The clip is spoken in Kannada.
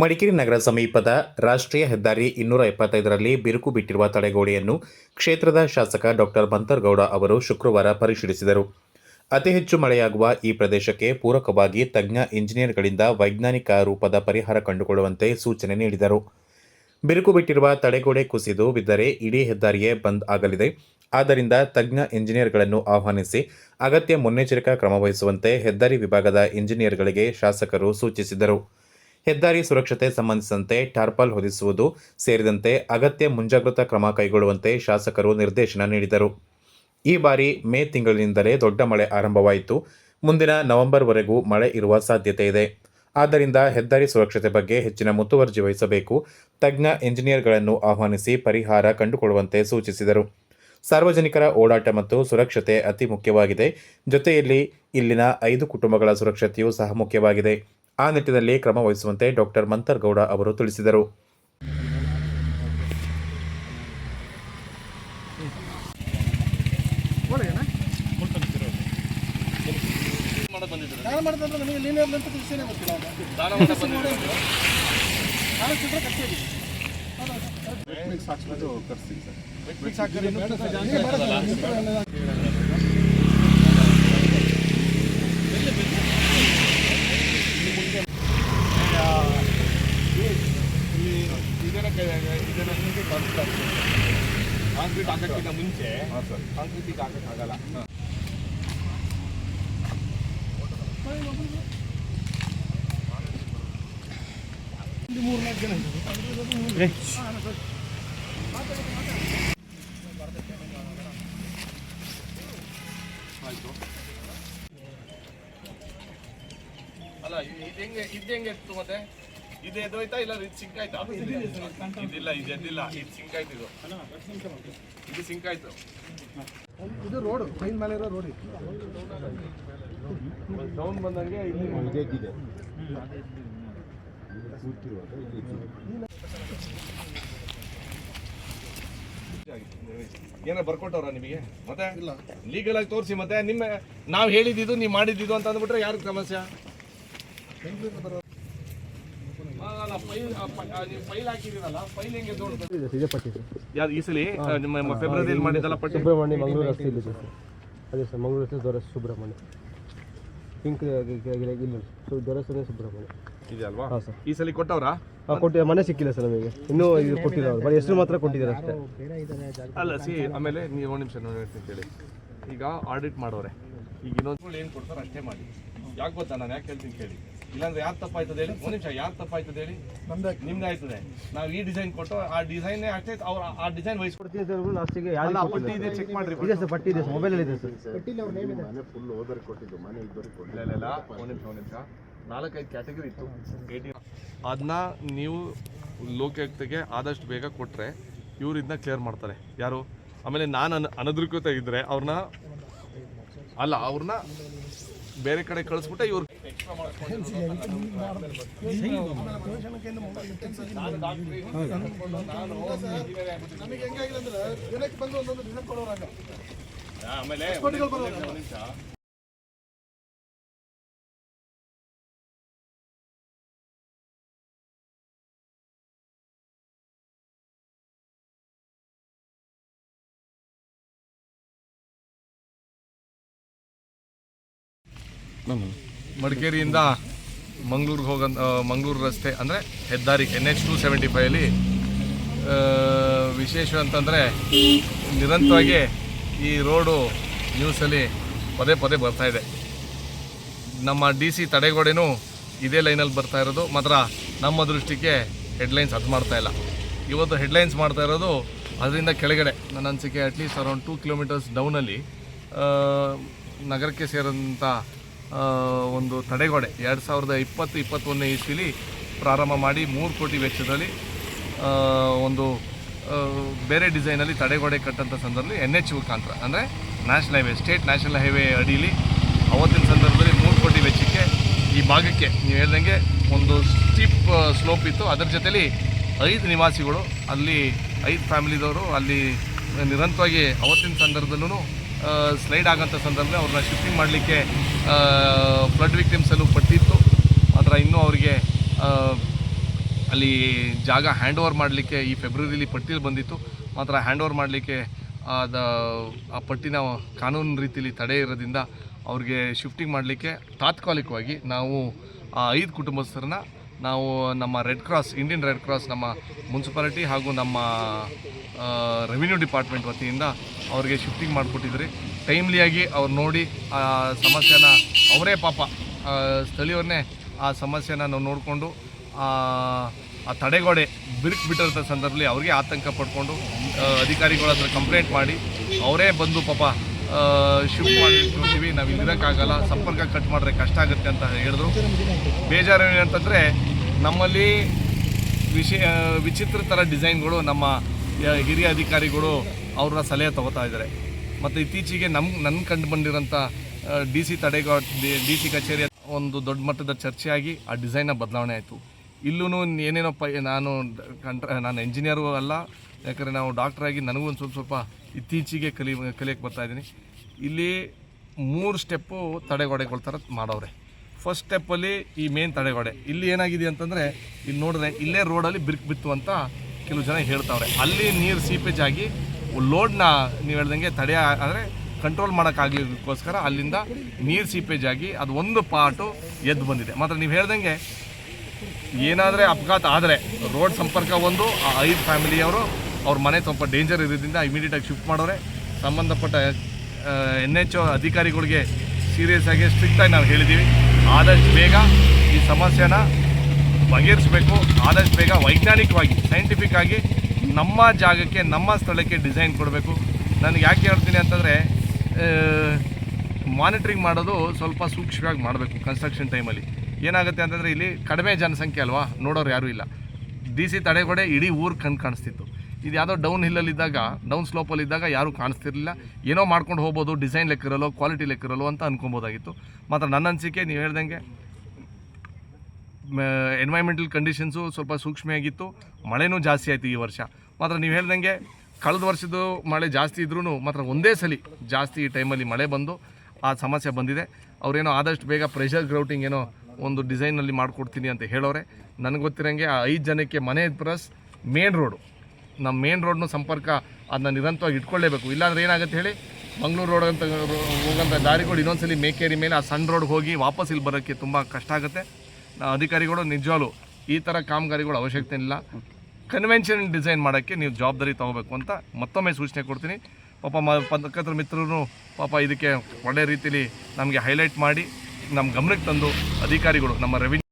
ಮಡಿಕೇರಿ ನಗರ ಸಮೀಪದ ರಾಷ್ಟ್ರೀಯ ಹೆದ್ದಾರಿ ಇನ್ನೂರ ಎಪ್ಪತ್ತೈದರಲ್ಲಿ ಬಿರುಕು ಬಿಟ್ಟಿರುವ ತಡೆಗೋಡೆಯನ್ನು ಕ್ಷೇತ್ರದ ಶಾಸಕ ಡಾಕ್ಟರ್ ಬಂತರ್ಗೌಡ ಅವರು ಶುಕ್ರವಾರ ಪರಿಶೀಲಿಸಿದರು. ಅತಿ ಹೆಚ್ಚು ಮಳೆಯಾಗುವ ಈ ಪ್ರದೇಶಕ್ಕೆ ಪೂರಕವಾಗಿ ತಜ್ಞ ಇಂಜಿನಿಯರ್ಗಳಿಂದ ವೈಜ್ಞಾನಿಕ ರೂಪದ ಪರಿಹಾರ ಕಂಡುಕೊಳ್ಳುವಂತೆ ಸೂಚನೆ ನೀಡಿದರು. ಬಿರುಕು ಬಿಟ್ಟಿರುವ ತಡೆಗೋಡೆ ಕುಸಿದು ಬಿದ್ದರೆ ಇಡೀ ಹೆದ್ದಾರಿಯೇ ಬಂದ್ ಆಗಲಿದೆ. ಆದ್ದರಿಂದ ತಜ್ಞ ಇಂಜಿನಿಯರ್ಗಳನ್ನು ಆಹ್ವಾನಿಸಿ ಅಗತ್ಯ ಮುನ್ನೆಚ್ಚರಿಕಾ ಕ್ರಮ ವಹಿಸುವಂತೆ ಹೆದ್ದಾರಿ ವಿಭಾಗದ ಇಂಜಿನಿಯರ್ಗಳಿಗೆ ಶಾಸಕರು ಸೂಚಿಸಿದರು. ಹೆದ್ದಾರಿ ಸುರಕ್ಷತೆ ಸಂಬಂಧಿಸಿದಂತೆ ಟಾರ್ಪಲ್ ಹೊದಿಸುವುದು ಸೇರಿದಂತೆ ಅಗತ್ಯ ಮುಂಜಾಗ್ರತಾ ಕ್ರಮ ಕೈಗೊಳ್ಳುವಂತೆ ಶಾಸಕರು ನಿರ್ದೇಶನ ನೀಡಿದರು. ಈ ಬಾರಿ ಮೇ ತಿಂಗಳಿನಿಂದಲೇ ದೊಡ್ಡ ಮಳೆ ಆರಂಭವಾಯಿತು. ಮುಂದಿನ ನವೆಂಬರ್ವರೆಗೂ ಮಳೆ ಇರುವ ಸಾಧ್ಯತೆ ಇದೆ. ಆದ್ದರಿಂದ ಹೆದ್ದಾರಿ ಸುರಕ್ಷತೆ ಬಗ್ಗೆ ಹೆಚ್ಚಿನ ಮುತುವರ್ಜಿ ವಹಿಸಬೇಕು. ತಜ್ಞ ಎಂಜಿನಿಯರ್ಗಳನ್ನು ಆಹ್ವಾನಿಸಿ ಪರಿಹಾರ ಕಂಡುಕೊಳ್ಳುವಂತೆ ಸೂಚಿಸಿದರು. ಸಾರ್ವಜನಿಕರ ಓಡಾಟ ಮತ್ತು ಸುರಕ್ಷತೆ ಅತಿ ಮುಖ್ಯವಾಗಿದೆ. ಜೊತೆಯಲ್ಲಿ ಇಲ್ಲಿನ ಐದು ಕುಟುಂಬಗಳ ಸುರಕ್ಷತೆಯೂ ಸಹ ಮುಖ್ಯವಾಗಿದೆ. ಆ ನಿಟ್ಟಿನಲ್ಲಿ ಕ್ರಮ ವಹಿಸುವಂತೆ ಡಾಕ್ಟರ್ ಮಂತರ್ಗೌಡ ಅವರು ತಿಳಿಸಿದರು. ದಾನ ಮಾಡಿದ್ರೆ ಇದನ್ನು ಹಿಂದೆ ಕಟ್ಟಿ ಕಾಂಕ್ರೀಟ್ ಹಾಕಕ್ಕಿಂತ ಮುಂಚೆ ಕಾಂಕ್ರೀಟ್ ಈಗ ಹಾಕಕ್ಕಾಗಲ್ಲ ಮೂರ್ನಾಲ್ಕು ಜನ ಇದ್ದಾರೆ. ಅಲ್ಲ, ಇದು ಹೆಂಗೆ ಇದು ಹೆಂಗೆ ಇತ್ತು ಮತ್ತೆ ಇದು ಎದ್ದೋಯ್ತಾ ಇಲ್ಲ ಇದು ಸಿಂಕ್ ಆಯ್ತಾ. ಇದಿಲ್ಲ ಇದು ಎದ್ದಿಲ್ಲ ಇದು ಸಿಂಕ್ ಆಯ್ತು ಇದು. ಇದು ಸಿಂಕ್ ಆಯ್ತು. ಇದು ರೋಡ್ ಟ್ರೈನ್ ಮೇಲೆ ಇರೋ ರೋಡ್ ಸೌಂಡ್ ಬಂದಂಗೆ ಇಲ್ಲಿ ಏನಾರ ಬರ್ಕೊಟ್ಟವ್ರ ನಿಮಗೆ? ಮತ್ತೆ? ಇಲ್ಲ. ಲೀಗಲ್ ಆಗಿ ತೋರಿಸಿ ಮತ್ತೆ. ನಿಮ್ಮ ನಾವು ಹೇಳಿದ್ದು ನೀವು ಮಾಡಿದ್ದು ಅಂತ ಅಂದ್ಬಿಟ್ರೆ ಯಾರು ಸಮಸ್ಯೆ ಅಲ್ಲ, ಫೈಲ್ ಆ, ಪ- ಆ, ನೀವು ಫೈಲ್ ಹಾಕಿದ್ದೀರಲ್ಲ ಫೈಲ್ ಹೆಂಗೆ ದೊಡ್ಡದು ಇದೇ ಪಟ್ಟಿ ಸರ್. ಯಾವ್ದು ಈ ಸಲ ನಿಮ್ಮ ಫೆಬ್ರವರಿಯಲ್ಲಿ ಮಾಡಿದ್ದಲ್ಲ ಪಟ್ಟಿ? ಸುಬ್ರಹ್ಮಣ್ಯ ಮಂಗಳೂರು ರಸ್ತೆ ಸರ್. ಅದೇ ಸರ್ ಮಂಗಳೂರು ರಸ್ತೆ ದೊರೆ ಸುಬ್ರಹ್ಮಣ್ಯ. ಪಿಂಕ್ ಇಲ್ಲ. ಸೊ ದೊರೆಸನೆ ಸುಬ್ರಹ್ಮಣ್ಯ. ಇದೆ ಅಲ್ವಾ? ಹಾಂ ಸರ್. ಈ ಸಲ ಕೊಟ್ಟವ್ರಾ? ಕೊಟ್ಟಿ ಮನೆ ಸಿಕ್ಕಿಲ್ಲ ಸರ್ ನಮಗೆ. ಇನ್ನೂ ಇದು ಕೊಟ್ಟಿಲ್ಲ ಅವ್ರು. ಬರೀ ಹೆಸರು ಮಾತ್ರ ಕೊಟ್ಟಿದ್ದಾರೆ ಅಷ್ಟೇ. ಅಲ್ಲ ಸಿ ಆಮೇಲೆ ನೀವು ಒಂದು ನಿಮಿಷ ನೋಡಿ ಅಂತೇಳಿ ಈಗ ಆಡಿಟ್ ಮಾಡೋರೆ. ಈಗ ಇನ್ನೊಂದು ಏನು ಕೊಡ್ತಾರೆ ಅಷ್ಟೇ ಮಾಡಿ. ಯಾಕೆ ಗೊತ್ತಾ? ನಾನು ಯಾಕೆ ಹೇಳ್ತೀನಿ ಕೇಳಿ. ಇಲ್ಲಾಂದ್ರೆ ಯಾರು ತಪ್ಪಾಯ್ತದೆ ಹೇಳಿ? ಒಂದು ನಿಮಿಷ ಯಾರು ತಪ್ಪಾಯ್ತದೆ ಹೇಳಿ? ನಮ್ದೇ ನಿಮ್ದು ಆಯ್ತದೆ. ನಾವು ಈ ಡಿಸೈನ್ ಕೊಟ್ಟು ಆ ಡಿಸೈನ್ ಅಷ್ಟೇ ಅವ್ರು ಆ ಡಿಸೈನ್ ವಹಿಸ್ಕೊಡ್ತೀವಿ. ಸರ್ ಲಾಸ್ಟಿಗೆ ಯಾರು ಪಟ್ಟಿ ಇದೆ ಚೆಕ್ ಮಾಡ್ರಿ ಇದೆ ಸರ್ ಪಟ್ಟಿ ಇದೆ ಮೊಬೈಲ್ ಇದೆ ಸರ್. ಕಟ್ಟಿಲ್ಲ ಅವ್ರ ನೇಮ್ ಇದೆ. ಇಲ್ಲ ಇಲ್ಲ ಇಲ್ಲ. ಒಂದು ನಿಮಿಷ ಒಂದು ನಿಮಿಷ. ನಾಲ್ಕೈದು ಕ್ಯಾಟಗರಿ ಇತ್ತು. ಅದನ್ನ ನೀವು ಲೋಕಾಯುಕ್ತಗೆ ಆದಷ್ಟು ಬೇಗ ಕೊಟ್ಟರೆ ಇವ್ರು ಇದನ್ನ ಕ್ಲಿಯರ್ ಮಾಡ್ತಾರೆ. ಯಾರು? ಆಮೇಲೆ ನಾನು ಅನ ಅನಧಿಕೃತ ಇದ್ದರೆ ಅವ್ರನ್ನ ಅಲ್ಲ ಅವ್ರನ್ನ ಬೇರೆ ಕಡೆ ಕಳಿಸ್ಬಿಟ್ಟೆ ಇವ್ರು ನಮಗೆ ಹೆಂಗಾಗಿಲ್ಲ ಅಂದ್ರೆ ದಿನಕ್ಕೆ ಬಂದು ಒಂದೊಂದು ಡಿಸೈನ್ ಕೊಡೋರಾಗ ಆಮೇಲೆ ಕೋಟಿಗಳು ಬರೋದು. ಒಂದು ನಿಮಿಷ ಮಡಿಕೇರಿಯಿಂದ ಮಂಗಳೂರಿಗೆ ಹೋಗೋ ಮಂಗಳೂರು ರಸ್ತೆ ಅಂದರೆ ಹೆದ್ದಾರಿ ಎನ್ ಎಚ್ ಟು ಸೆವೆಂಟಿ ಫೈವಲ್ಲಿ ವಿಶೇಷ ಅಂತಂದರೆ ನಿರಂತರವಾಗಿ ಈ ರೋಡು ನ್ಯೂಸಲ್ಲಿ ಪದೇ ಪದೇ ಬರ್ತಾ ಇದೆ. ನಮ್ಮ ಡಿ ಸಿ ತಡೆಗೋಡೆನೂ ಇದೇ ಲೈನಲ್ಲಿ ಬರ್ತಾ ಇರೋದು, ಮಾತ್ರ ನಮ್ಮ ದೃಷ್ಟಿಗೆ ಹೆಡ್ಲೈನ್ಸ್ ಅದು ಮಾಡ್ತಾ ಇಲ್ಲ. ಇವತ್ತು ಹೆಡ್ಲೈನ್ಸ್ ಮಾಡ್ತಾ ಇರೋದು ಅದರಿಂದ ಕೆಳಗಡೆ, ನನ್ನ ಅನಿಸಿಕೆ at least around two kilometres ಡೌನಲ್ಲಿ ನಗರಕ್ಕೆ ಸೇರಿದಂಥ ಒಂದು ತಡೆಗೋಡೆ. ಎರಡು ಸಾವಿರದ ಇಪ್ಪತ್ತು, ಇಪ್ಪತ್ತೊಂದನೇ ಇಸ್ವಿಲಿ ಪ್ರಾರಂಭ ಮಾಡಿ ಮೂರು ಕೋಟಿ ವೆಚ್ಚದಲ್ಲಿ ಒಂದು ಬೇರೆ ಡಿಸೈನಲ್ಲಿ ತಡೆಗೋಡೆ ಕಟ್ಟಂಥ ಸಂದರ್ಭದಲ್ಲಿ ಎನ್ ಎಚ್ ಮುಖಾಂತರ, ಅಂದರೆ national highway, state national highway ಅಡಿಯಲ್ಲಿ ಅವತ್ತಿನ ಸಂದರ್ಭದಲ್ಲಿ ಮೂರು ಕೋಟಿ ವೆಚ್ಚಕ್ಕೆ ಈ ಭಾಗಕ್ಕೆ ನೀವು ಹೇಳ್ದಂಗೆ ಒಂದು ಸ್ಟೀಪ್ ಸ್ಲೋಪ್ ಇತ್ತು. ಅದರ ಜೊತೆಲಿ ಐದು ನಿವಾಸಿಗಳು, ಅಲ್ಲಿ ಐದು ಫ್ಯಾಮಿಲಿದವರು, ಅಲ್ಲಿ ನಿರಂತರವಾಗಿ ಅವತ್ತಿನ ಸಂದರ್ಭದಲ್ಲೂ ಸ್ಲೈಡ್ ಆಗೋಂಥ ಸಂದರ್ಭದಲ್ಲಿ ಅವ್ರನ್ನ ಶಿಫ್ಟಿಂಗ್ ಮಾಡಲಿಕ್ಕೆ ಫ್ಲಡ್ ವಿಕ್ಟಿಮ್ಸಲ್ಲೂ ಪಟ್ಟಿತ್ತು ಮಾತ್ರ ಇನ್ನೂ ಅವರಿಗೆ ಅಲ್ಲಿ ಜಾಗ ಹ್ಯಾಂಡ್ ಓವರ್ ಮಾಡಲಿಕ್ಕೆ ಈ ಫೆಬ್ರವರಿಲಿ ಪಟ್ಟಿಲಿ ಬಂದಿತ್ತು. ಮಾತ್ರ ಹ್ಯಾಂಡ್ ಓವರ್ ಮಾಡಲಿಕ್ಕೆ ಅದ ಆ ಪಟ್ಟಿನ ಕಾನೂನು ರೀತಿಯಲ್ಲಿ ತಡೆ ಇರೋದ್ರಿಂದ ಅವ್ರಿಗೆ ಶಿಫ್ಟಿಂಗ್ ಮಾಡಲಿಕ್ಕೆ ತಾತ್ಕಾಲಿಕವಾಗಿ ನಾವು ಆ ಐದು ಕುಟುಂಬಸ್ಥರನ್ನ ನಾವು ನಮ್ಮ red cross Indian red cross ನಮ್ಮ ಮುನ್ಸಿಪಾಲಿಟಿ ಹಾಗೂ ನಮ್ಮ ರೆವಿನ್ಯೂ ಡಿಪಾರ್ಟ್ಮೆಂಟ್ ವತಿಯಿಂದ ಅವ್ರಿಗೆ ಶಿಫ್ಟಿಂಗ್ ಮಾಡಿಕೊಟ್ಟಿದ್ರಿ. ಟೈಮ್ಲಿಯಾಗಿ ಅವ್ರು ನೋಡಿ ಆ ಸಮಸ್ಯೆನ ಅವರೇ ಪಾಪ ಸ್ಥಳೀಯವ್ರನ್ನೇ ಆ ಸಮಸ್ಯೆನ ನಾವು ನೋಡಿಕೊಂಡು, ಆ ತಡೆಗೋಡೆ ಬಿರುಕು ಬಿಟ್ಟಿರೋ ಸಂದರ್ಭದಲ್ಲಿ ಅವ್ರಿಗೆ ಆತಂಕ ಪಡ್ಕೊಂಡು ಅಧಿಕಾರಿಗಳ ಹತ್ರ ಕಂಪ್ಲೇಂಟ್ ಮಾಡಿ, ಅವರೇ ಬಂದು ಪಾಪ ಶಿಫ್ಟ್ ಮಾಡಿಟ್ಕೊಳ್ತೀವಿ ನಾವು ಇಲ್ಲಿರೋಕ್ಕಾಗಲ್ಲ ಸಂಪರ್ಕ ಕಟ್ ಮಾಡಿದ್ರೆ ಕಷ್ಟ ಆಗುತ್ತೆ ಅಂತ ಹೇಳಿದ್ರು. ಬೇಜಾರು ಏನಂತಂದರೆ, ನಮ್ಮಲ್ಲಿ ವಿಷಯ ವಿಚಿತ್ರ ಥರ ಡಿಸೈನ್ಗಳು ನಮ್ಮ ಹಿರಿಯ ಅಧಿಕಾರಿಗಳು ಅವ್ರನ್ನ ಸಲಹೆ ತಗೋತಾ ಇದ್ದಾರೆ. ಮತ್ತು ಇತ್ತೀಚೆಗೆ ನಮ್ಮ ನನ್ನ ಕಂಡು ಬಂದಿರೋಂಥ ಡಿ ಸಿ ತಡೆಗೋ, ಡಿ ಸಿ ಕಚೇರಿಯ ಒಂದು ದೊಡ್ಡ ಮಟ್ಟದ ಚರ್ಚೆಯಾಗಿ ಆ ಡಿಸೈನ್ನ ಬದಲಾವಣೆ ಆಯಿತು. ಇಲ್ಲೂ ಏನೇನೋ ಪ, ನಾನು ಕಂಟ್ರ ನಾನು ಇಂಜಿನಿಯರು ಅಲ್ಲ. ಯಾಕಂದರೆ ನಾವು ಡಾಕ್ಟ್ರಾಗಿ ನನಗೂ ಒಂದು ಸ್ವಲ್ಪ ಸ್ವಲ್ಪ ಇತ್ತೀಚೆಗೆ ಕಲಿ ಕಲಿಯಕ್ಕೆ ಬರ್ತಾ ಇದ್ದೀನಿ. ಇಲ್ಲಿ ಮೂರು ಸ್ಟೆಪ್ಪು ತಡೆಗೋಡೆಗಳ ಥರ ಮಾಡವ್ರೆ. ಫಸ್ಟ್ ಸ್ಟೆಪ್ಪಲ್ಲಿ ಈ ಮೇನ್ ತಡೆಗೋಡೆ. ಇಲ್ಲಿ ಏನಾಗಿದೆ ಅಂತಂದರೆ, ಇಲ್ಲಿ ನೋಡಿದ್ರೆ ಇಲ್ಲೇ ರೋಡಲ್ಲಿ ಬಿರ್ಕ್ ಬಿತ್ತು ಅಂತ ಕೆಲವು ಜನ ಹೇಳ್ತಾವ್ರೆ. ಅಲ್ಲಿ ನೀರು ಸೀಪೇಜ್ ಆಗಿ ಲೋಡ್ನ ನೀವು ಹೇಳ್ದಂಗೆ ತಡೆ ಅಂದರೆ ಕಂಟ್ರೋಲ್ ಮಾಡೋಕ್ಕಾಗಲಿಕ್ಕೋಸ್ಕರ ಅಲ್ಲಿಂದ ನೀರು ಸೀಪೇಜ್ ಆಗಿ ಅದು ಒಂದು ಪಾರ್ಟು ಎದ್ದು ಬಂದಿದೆ. ಮಾತ್ರ ನೀವು ಹೇಳ್ದಂಗೆ ಏನಾದರೆ ಅಪಘಾತ ಆದರೆ ರೋಡ್ ಸಂಪರ್ಕ ಒಂದು ಐದು ಫ್ಯಾಮಿಲಿಯವರು ಅವ್ರ ಮನೆ ಸ್ವಲ್ಪ ಡೇಂಜರ್ ಇರೋದ್ರಿಂದ ಇಮಿಡಿಯೇಟಾಗಿ ಶಿಫ್ಟ್ ಮಾಡೋರೆ. ಸಂಬಂಧಪಟ್ಟ ಎನ್ ಎಚ್ ಅಧಿಕಾರಿಗಳಿಗೆ ಸೀರಿಯಸ್ ಆಗಿ ಸ್ಟ್ರಿಕ್ಟಾಗಿ ನಾವು ಹೇಳಿದ್ದೀವಿ ಆದಷ್ಟು ಬೇಗ ಈ ಸಮಸ್ಯೆನ ಬಗೆಹರಿಸಬೇಕು. ಆದಷ್ಟು ಬೇಗ ವೈಜ್ಞಾನಿಕವಾಗಿ ಸೈಂಟಿಫಿಕ್ ಆಗಿ ನಮ್ಮ ಜಾಗಕ್ಕೆ, ನಮ್ಮ ಸ್ಥಳಕ್ಕೆ ಡಿಸೈನ್ ಕೊಡಬೇಕು. ನನಗೆ ಯಾಕೆ ಹೇಳ್ತೀನಿ ಅಂತಂದರೆ ಮಾನಿಟ್ರಿಂಗ್ ಮಾಡೋದು ಸ್ವಲ್ಪ ಸೂಕ್ಷ್ಮವಾಗಿ ಮಾಡಬೇಕು ಕನ್ಸ್ಟ್ರಕ್ಷನ್ ಟೈಮಲ್ಲಿ ಏನಾಗುತ್ತೆ ಅಂತಂದರೆ ಇಲ್ಲಿ ಕಡಿಮೆ ಜನಸಂಖ್ಯೆ ಅಲ್ವಾ? ನೋಡೋರು ಯಾರೂ ಇಲ್ಲ. ಡಿ ಸಿ ತಡೆಗೋಡೆ ಇಡೀ ಊರು ಕಣ್ ಕಾಣಿಸ್ತಿತ್ತು. ಇದು ಯಾವುದೋ ಡೌನ್ ಹಿಲ್ಲಲ್ಲಿದ್ದಾಗ ಡೌನ್ ಸ್ಲೋಪಲ್ಲಿ ಇದ್ದಾಗ ಯಾರೂ ಕಾಣಿಸ್ತಿರಲಿಲ್ಲ. ಏನೋ ಮಾಡ್ಕೊಂಡು ಹೋಗ್ಬೋದು ಡಿಸೈನ್ ಲೆಕ್ಕಿರಲ್ಲೋ ಕ್ವಾಲಿಟಿ ಲೆಕ್ಕಿರಲ್ಲೋ ಅಂತ ಅನ್ಕೊಬೋದಾಗಿತ್ತು. ಮಾತ್ರ ನನ್ನ ಅನಿಸಿಕೆ, ನೀವು ಹೇಳ್ದಂಗೆ ಎನ್ವೈರ್ಮೆಂಟಲ್ ಕಂಡೀಷನ್ಸು ಸ್ವಲ್ಪ ಸೂಕ್ಷ್ಮೆಯಾಗಿತ್ತು. ಮಳೆನೂ ಜಾಸ್ತಿ ಆಯಿತು ಈ ವರ್ಷ. ಮಾತ್ರ ನೀವು ಹೇಳ್ದಂಗೆ, ಕಳೆದ ವರ್ಷದ ಮಳೆ ಜಾಸ್ತಿ ಇದ್ರೂ ಮಾತ್ರ ಒಂದೇ ಸಲ ಜಾಸ್ತಿ ಈ ಟೈಮಲ್ಲಿ ಮಳೆ ಬಂದು ಆ ಸಮಸ್ಯೆ ಬಂದಿದೆ. ಅವರೇನೋ ಆದಷ್ಟು ಬೇಗ ಪ್ರೆಷರ್ ಗ್ರೌಟಿಂಗ್ ಏನೋ ಒಂದು ಡಿಸೈನಲ್ಲಿ ಮಾಡಿಕೊಡ್ತೀನಿ ಅಂತ ಹೇಳೋರೆ. ನನಗೆ ಗೊತ್ತಿರೋಂಗೆ ಆ ಐದು ಜನಕ್ಕೆ ಮನೆ ಪ್ಲಸ್ ಮೇನ್ ರೋಡು ನಮ್ಮ ಮೇನ್ ರೋಡ್ನು ಸಂಪರ್ಕ ಅದನ್ನ ನಿರಂತರವಾಗಿ ಇಟ್ಕೊಳ್ಳೇಬೇಕು. ಇಲ್ಲಾಂದ್ರೆ ಏನಾಗುತ್ತೆ ಹೇಳಿ? ಮಂಗಳೂರು ರೋಡ್ ಅಂತ ಹೋಗೋಂಥ ದಾರಿಗಳು ಇನ್ನೊಂದ್ಸಲಿ ಮೇಕೇರಿ ಮೇಲೆ ಆ ಸಣ್ಣ ರೋಡ್ಗೆ ಹೋಗಿ ವಾಪಸ್ ಇಲ್ಲಿ ಬರೋಕ್ಕೆ ತುಂಬ ಕಷ್ಟ ಆಗುತ್ತೆ. ಅಧಿಕಾರಿಗಳು ನಿಜವಾಗ್ಲೂ ಈ ಥರ ಕಾಮಗಾರಿಗಳು ಅವಶ್ಯಕತೆ ಇಲ್ಲ ಕನ್ವೆನ್ಷನ್ ಡಿಸೈನ್ ಮಾಡೋಕ್ಕೆ ನೀವು ಜವಾಬ್ದಾರಿ ತಗೋಬೇಕು ಅಂತ ಮತ್ತೊಮ್ಮೆ ಸೂಚನೆ ಕೊಡ್ತೀನಿ. ಪಾಪ ಮ ಪತ್ರಕರ್ತರ ಮಿತ್ರರು ಪಾಪ ಇದಕ್ಕೆ ಒಳ್ಳೆ ರೀತಿಯಲ್ಲಿ ನಮಗೆ ಹೈಲೈಟ್ ಮಾಡಿ ನಮ್ಮ ಗಮನಕ್ಕೆ ತಂದು ಅಧಿಕಾರಿಗಳು ನಮ್ಮ ರೆವಿನ್ಯೂ